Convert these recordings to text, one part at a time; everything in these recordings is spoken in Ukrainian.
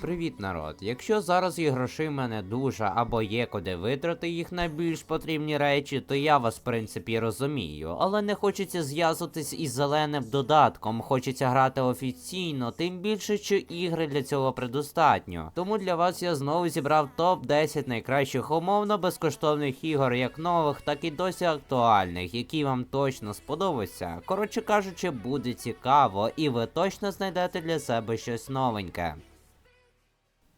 Привіт, народ! Якщо зараз є грошима не дуже або є куди витрати їх на більш потрібні речі, то я вас в принципі розумію. Але не хочеться зв'язуватись із зеленим додатком, хочеться грати офіційно, тим більше, що ігри для цього предостатньо. Тому для вас я знову зібрав топ 10 найкращих умовно безкоштовних ігор, як нових, так і досі актуальних, які вам точно сподобаються. Коротше кажучи, буде цікаво, і ви точно знайдете для себе щось новеньке.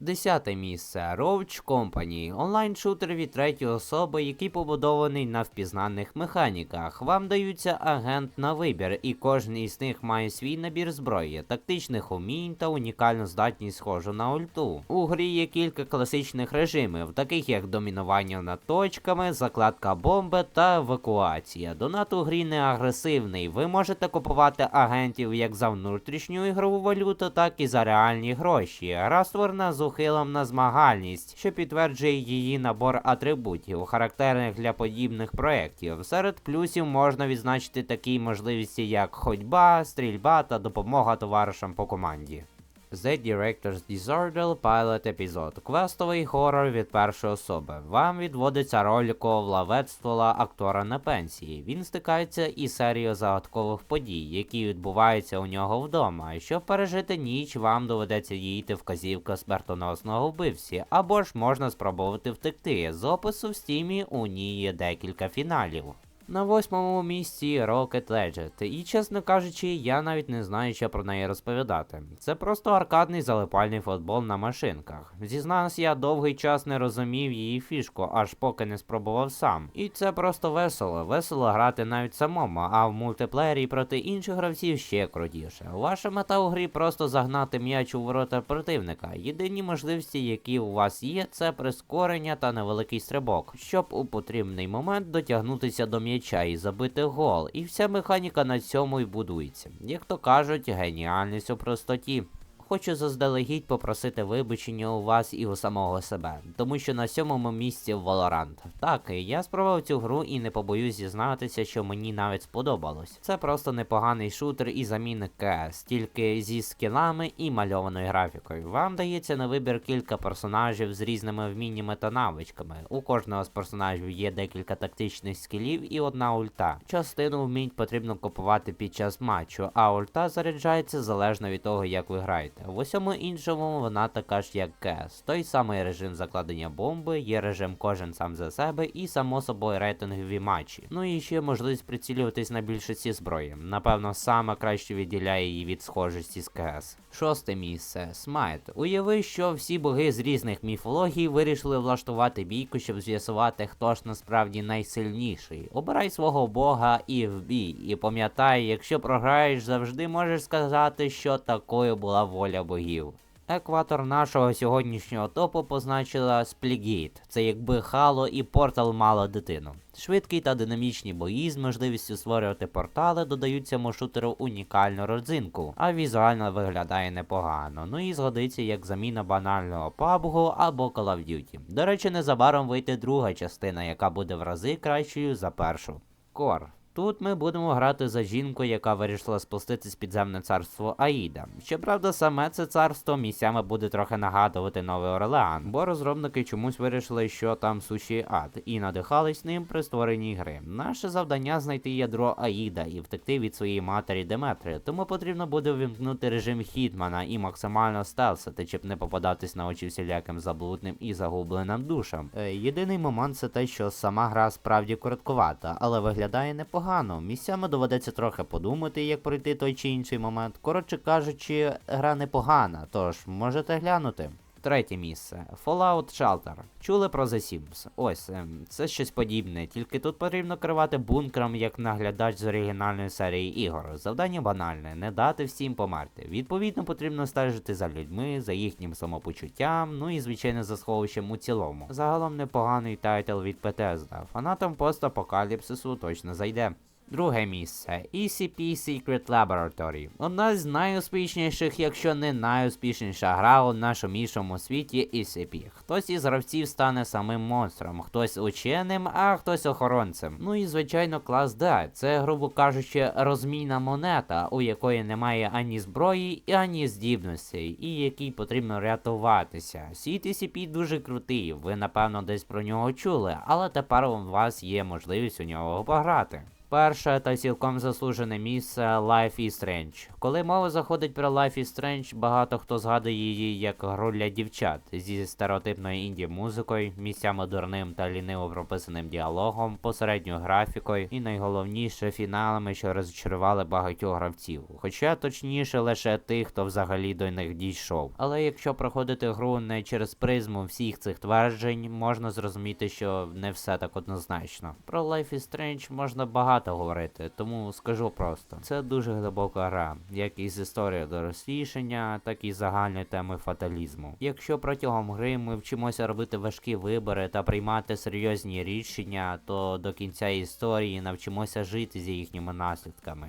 Десяте місце Roach Company онлайн-шутер від третьої особи, який побудований на впізнаних механіках. Вам даються агент на вибір, і кожен із них має свій набір зброї, тактичних умінь та унікальну здатність схожу на ульту. У грі є кілька класичних режимів, таких як домінування над точками, закладка бомби та евакуація. Донат у грі не агресивний. Ви можете купувати агентів як за внутрішню ігрову валюту, так і за реальні гроші. Гра створена з ухилом на змагальність, що підтверджує її набор атрибутів, характерних для подібних проєктів. Серед плюсів можна відзначити такі можливості, як ходьба, стрільба та допомога товаришам по команді. The Director's Disorder Pilot епізод. Квестовий хорор від першої особи. Вам відводиться роль ковлаветства актора на пенсії. Він стикається із серією загадкових подій, які відбуваються у нього вдома. Щоб пережити ніч, вам доведеться їти вказівка смертоносного вбивці, або ж можна спробувати втекти. З опису в стімі у ній є декілька фіналів. На восьмому місці Rocket Legend, і чесно кажучи, я навіть не знаю, що про неї розповідати. Це просто аркадний залипальний футбол на машинках. Зізнаюсь, я довгий час не розумів її фішку, аж поки не спробував сам. І це просто весело. Весело грати навіть самому, а в мультиплеєрі проти інших гравців ще крутіше. Ваша мета у грі просто загнати м'яч у ворота противника. Єдині можливості, які у вас є, це прискорення та невеликий стрибок, щоб у потрібний момент дотягнутися до м'яча і забити гол. І вся механіка на цьому й будується. Як то кажуть, геніальність у простоті. Хочу заздалегідь попросити вибачення у вас і у самого себе, тому що на сьомому місці Valorant. Так, я спробував цю гру і не побоюсь зізнатися, що мені навіть сподобалось. Це просто непоганий шутер і замінник КС, тільки зі скілами і мальованою графікою. Вам дається на вибір кілька персонажів з різними вміннями та навичками. У кожного з персонажів є декілька тактичних скілів і одна ульта. Частину вмінь потрібно купувати під час матчу, а ульта заряджається залежно від того, як ви граєте. В усьому іншому вона така ж як КС. Той самий режим закладення бомби, є режим кожен сам за себе і само собою рейтингові матчі. Ну і ще можливість прицілюватись на більшості зброї. Напевно, саме краще відділяє її від схожості з КС. Шосте місце Смайт. Уяви, що всі боги з різних міфологій вирішили влаштувати бійку, щоб з'ясувати, хто ж насправді найсильніший. Обирай свого бога і вбій. І пам'ятай, якщо програєш, завжди можеш сказати, що такою була воля богів. Екватор нашого сьогоднішнього топу позначила Сплігейт. Це якби Хало і Портал мала дитину. Швидкі та динамічні бої з можливістю створювати портали додають цьому шутеру унікальну родзинку, а візуально виглядає непогано. Ну і згодиться як заміна банального PUBG або Call of Duty. До речі, незабаром вийде друга частина, яка буде в рази кращою за першу. Кор. Тут ми будемо грати за жінку, яка вирішила спуститись підземне царство Аїда. Щоправда, саме це царство місцями буде трохи нагадувати Новий Орлеан, бо розробники чомусь вирішили, що там суші ад, і надихались ним при створенні гри. Наше завдання знайти ядро Аїда і втекти від своєї матері Деметри, тому потрібно буде вимкнути режим Хітмана і максимально стелсити, щоб не попадатись на очі всіляким заблудним і загубленим душам. Е, єдиний момент це те, що сама гра справді короткувата, але виглядає непогано. Місцями доведеться трохи подумати, як пройти той чи інший момент. Коротше кажучи, гра непогана, тож можете глянути. Третє місце Fallout Shelter. Чули про The Sims? Ось ем, це щось подібне, тільки тут потрібно керувати бункером як наглядач з оригінальної серії ігор. Завдання банальне, не дати всім померти. Відповідно, потрібно стежити за людьми, за їхнім самопочуттям, ну і звичайно за сховищем у цілому. Загалом непоганий тайтл від Bethesda. Фанатам постапокаліпсису точно зайде. Друге місце ECP Secret Laboratory. Одна з найуспішніших, якщо не найуспішніша гра у нашому іншому світі ECP. Хтось із гравців стане самим монстром, хтось ученим, а хтось охоронцем. Ну і звичайно, клас D. Це, грубо кажучи, розмійна монета, у якої немає ані зброї, ані здібностей, і якій потрібно рятуватися. Світ ECP дуже крутий, ви напевно десь про нього чули, але тепер у вас є можливість у нього пограти. Перше та цілком заслужене місце Life is Strange. Коли мова заходить про Life is Strange, багато хто згадує її як гру для дівчат зі стереотипною інді музикою, місцями дурним та ліниво прописаним діалогом, посередньою графікою і найголовніше фіналами, що розчарували багатьох гравців. Хоча точніше лише тих, хто взагалі до них дійшов. Але якщо проходити гру не через призму всіх цих тверджень, можна зрозуміти, що не все так однозначно. Про Life is Strange можна багато говорити, тому скажу просто: це дуже глибока гра, як із історії дорослішення, так і загальної теми фаталізму. Якщо протягом гри ми вчимося робити важкі вибори та приймати серйозні рішення, то до кінця історії навчимося жити з їхніми наслідками.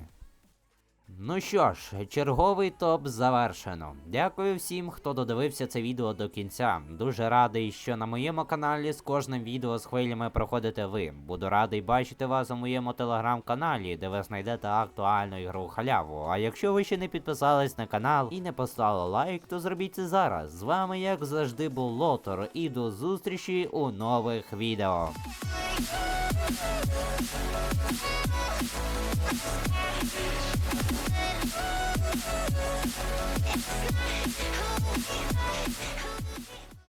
Ну що ж, черговий топ завершено. Дякую всім, хто додивився це відео до кінця. Дуже радий, що на моєму каналі з кожним відео з хвилями проходите ви. Буду радий бачити вас у моєму телеграм-каналі, де ви знайдете актуальну ігру халяву. А якщо ви ще не підписались на канал і не поставили лайк, то зробіть це зараз. З вами, як завжди, був Лотор, і до зустрічі у нових відео. ハハハハハハハ!